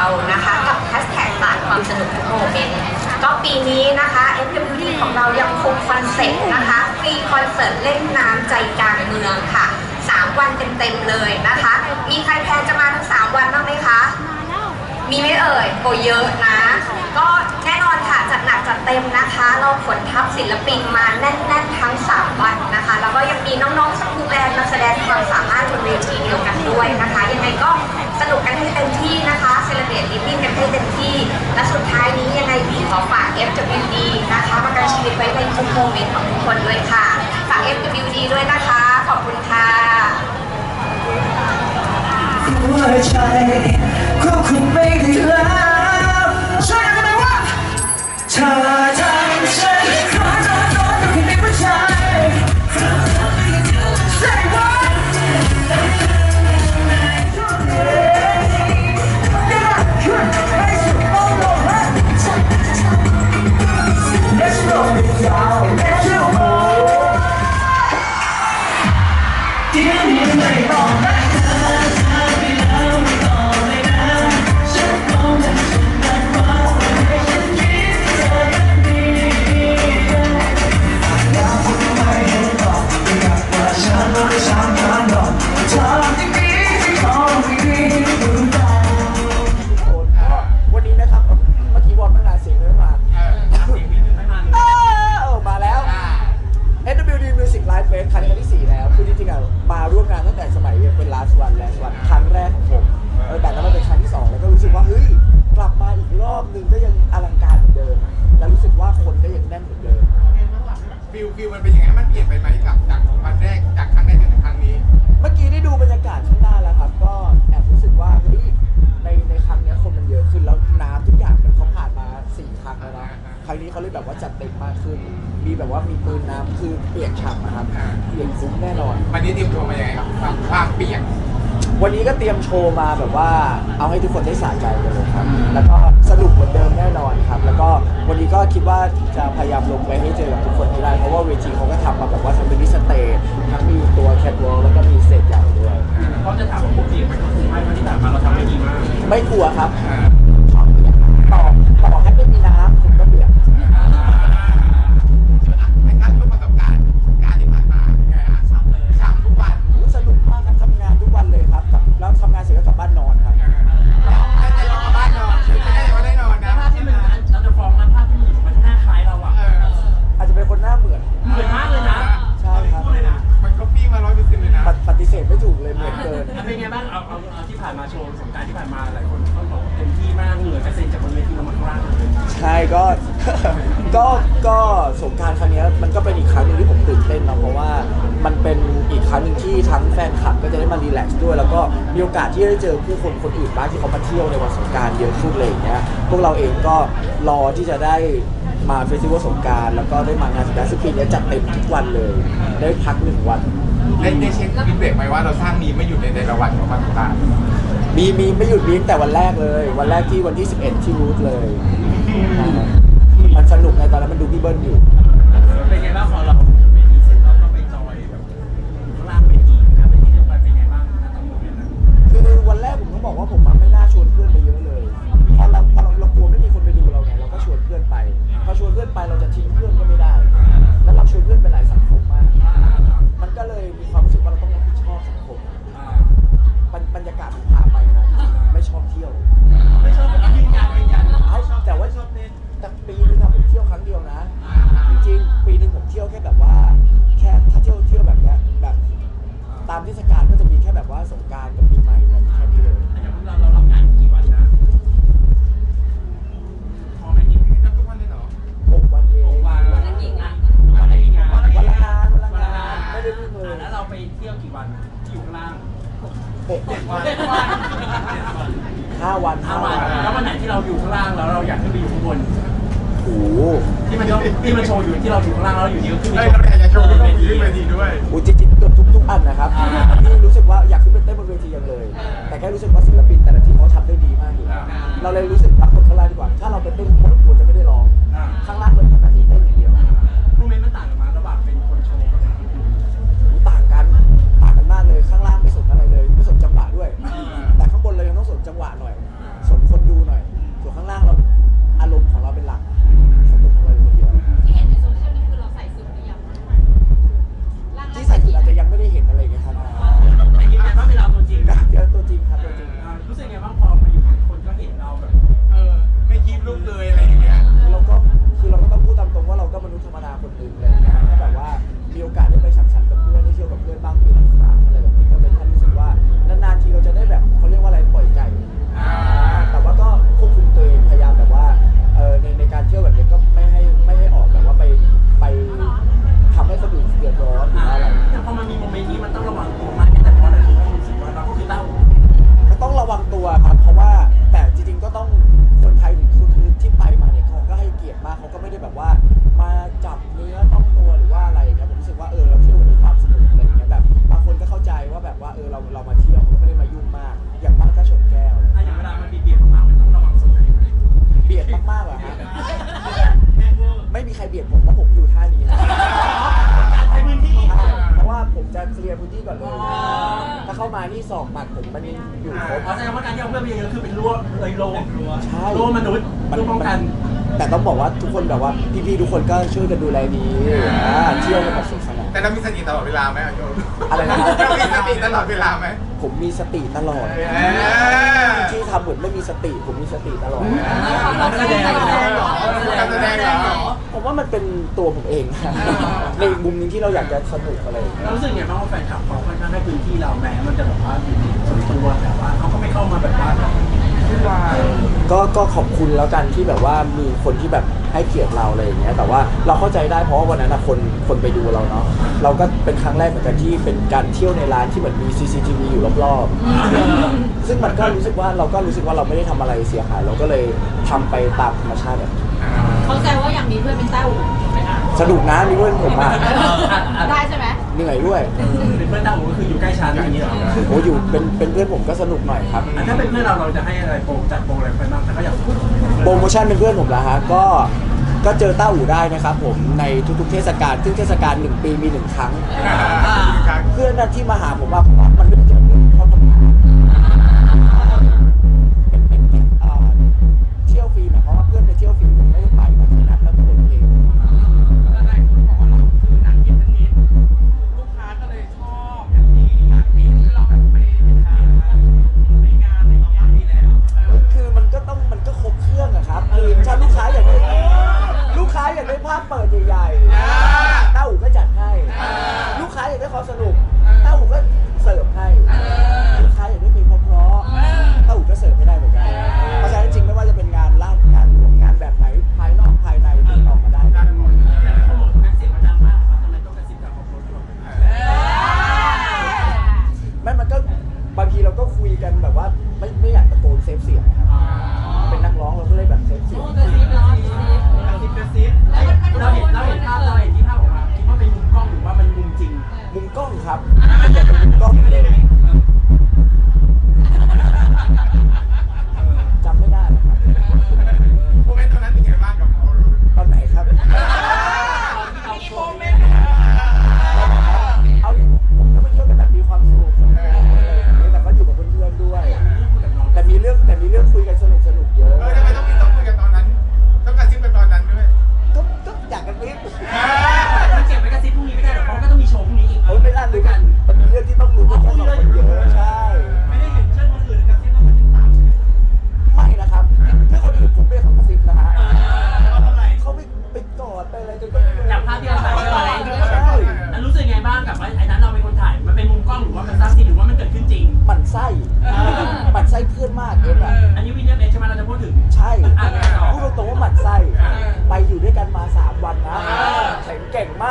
เรานะคะกับแฮชแท็กผ่านความสนุกทุกโมเมนต์ก็ปีนี้นะคะ FWD ของเรายังคงคอนเซ็ปต์นะคะฟรีคอนเสิร์ตเล่นน้ำใจกลางเมืองค่ะ 3 วันเต็มๆเลยนะคะ มีใครแพลนจะมาทั้ง 3 วันบ้างไหมคะ มีไหม่เอ่ยโอเยอะนะ ก็แน่นอนค่ะจัดหนักจัดเต็มนะคะ เราขนทัพศิลปินมาแน่นๆทั้ง 3 วันนะคะ แล้วก็ยังมีน้องๆสกูแบนด์มาแสดงความสามารถบนเวทีเดียวกันด้วยนะคะ ยังไงก็ สนุกกันให้เต็มที่นะคะเซเลบรตลิฟติ้งกันให้เต็มที่ และสุดท้ายนี้ยังไงพี่ขอฝาก FWD นะคะประกันชีวิตไว้ในทุกโมเมนต์ของทุกคนด้วยค่ะ ฝาก FWD ด้วยนะคะ ขอบคุณค่ะหัวใจควบคุมไม่ได้แล้วช่วยกันหน่อยว่าเธอ ว่ามีปืนน้ำคือเปียกฉ่ำนะครับเปียกฟุ้งแน่นอน วันนี้เตรียมตัวมายังไงครับความความเปียก วันนี้ก็เตรียมโชว์มาแบบว่าเอาให้ทุกคนได้สะใจกันเลยครับ แล้วก็สนุกเหมือนเดิมแน่นอนครับ แล้วก็วันนี้ก็คิดว่าจะพยายามลงไปให้เจอกับทุกคนให้ได้เพราะว่าเวทีเขาก็ทำมาแบบว่าทั้งเป็นมิสเตจทั้งมีตัวแคทวอลแล้วก็มีเศษใหญ่ด้วยเขาจะถามว่าผมเปียกไหมก็คือไม่เพราะที่ผ่านมาเราทำได้ดีมากไม่กลัวครับ มีโอกาสที่ได้เจอผู้คนคนอื่นบ้างที่เขามาเที่ยวในวันสงกรารเยอะขึ้นเลยอย่างเงี้ยพวกเราเองก็รอที่จะได้มาเฟสติวัลสงกรารแล้วก็ได้มางานสงกรารซึ่งปีเนี้ยจัดเต็มทุกวันเลย ได้พักหนึ่งวัน ได้ได้เช็คฟีดแบ็กไหมว่าเราสร้างมีไม่หยุดในแต่ละวันของวันต่างมีมีไม่หยุดมีตั้งแต่วันแรกเลย วันแรกที่วันที่ 11 ที่รูทเลยอ่ามันสนุกไงตอนนั้นมันดูพี่เบิ้ลอยู่ อยู่ที่เราอยู่ข้างล่างแล้วเราอยู่นี่ก็ขึ้นไปเฮ้ยเราอยากจะโชว์ก็ต้องขึ้นเวทีด้วย โอ้จริงๆเกือบทุกทุกๆอันนะครับนี่รู้สึกว่าอยากขึ้นไปเต้นบนเวทียังเลย แต่แค่รู้สึกว่าศิลปินแต่ละที่เขาทำได้ดีมากอยู่แล้วเราเลยรู้สึกว่าคนข้างล่างดีกว่า ถ้าเราไปเต้นข้างบนควรจะไม่ได้ร้องข้างล่าง นี่สอบบัตรผมมันยังอยู่ครบ เพราะแสดงว่าการที่เอาเพื่อนไปเยอะๆคือเป็นรั้วเลยโลใช่รั้วมนุษย์รั้วป้องกัน แต่ต้องบอกว่าทุกคนแบบว่าพี่ๆทุกคนก็ช่วยกันดูแลดีอ่าเที่ยวกันแบบสนุกสนาน แต่เรามีสติตลอดเวลาไหมอะโยมอะไรนะ เรามีสติตลอดเวลาไหมผมมีสติตลอด เออที่ทำเหมือนไม่มีสติผมมีสติตลอด การแสดงเหรอการแสดงเหรอ ผมว่ามันเป็นตัวผมเอง ในอีกมุมหนึงที่เราอยากจะสนุกอะไรอย่างเงี้ย เรารู้สึกไงบ้างว่าแฟนคลับเขาค่อนข้างให้พื้นที่เราแม้มันจะแบบว่าอยู่ในส่วนตัวแต่ว่าเขาก็ไม่เข้ามาแบบว่าก็ก็ขอบคุณแล้วกันที่แบบว่ามีคนที่แบบให้เกียรติเราอะไรอย่างเงี้ยแต่ว่าเราเข้าใจได้เพราะว่าวันนั้นนะคนคนไปดูเราเนาะเราก็เป็นครั้งแรกเหมือนกันที่เป็นการเที่ยวในร้านที่เหมือนมี CCTV อยู่รอบๆซึ่งมันก็รู้สึกว่าเราก็รู้สึกว่าเราไม่ได้ทำอะไรเสียหาย เราก็เลยทำไปตามธรรมชาติแบบ เขาแซวว่าอย่างมีเพื่อนเป็นเต้าหูไหมคะสนุกนะมีเพื่อนผมอะได้ใช่ไหมเหนื่อยด้วยเป็นเพื่อนตั้งหูก็คืออยู่ใกล้ชั้นอย่างนี้เหรอโอ้อยู่เป็นเป็นเพื่อนผมก็สนุกหน่อยครับอะถ้าเป็นเพื่อนเราเราจะให้อะไรโปรจัดโปรอะไรไปบ้างถ้าเขาอยากโปรโมชั่นเป็นเพื่อนผมแล้วฮะก็ก็เจอเต้าหูได้นะครับผมในทุกๆเทศกาลซึ่งเทศกาลหนึ่งปีมีหนึ่งครั้งเพื่อนนั้นที่มาหาผมว่าผมว่ามันไม่ได้เจอเรื่องเขาทำงานเป็น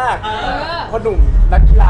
ากเออพ่อหนุ่มนักกีฬา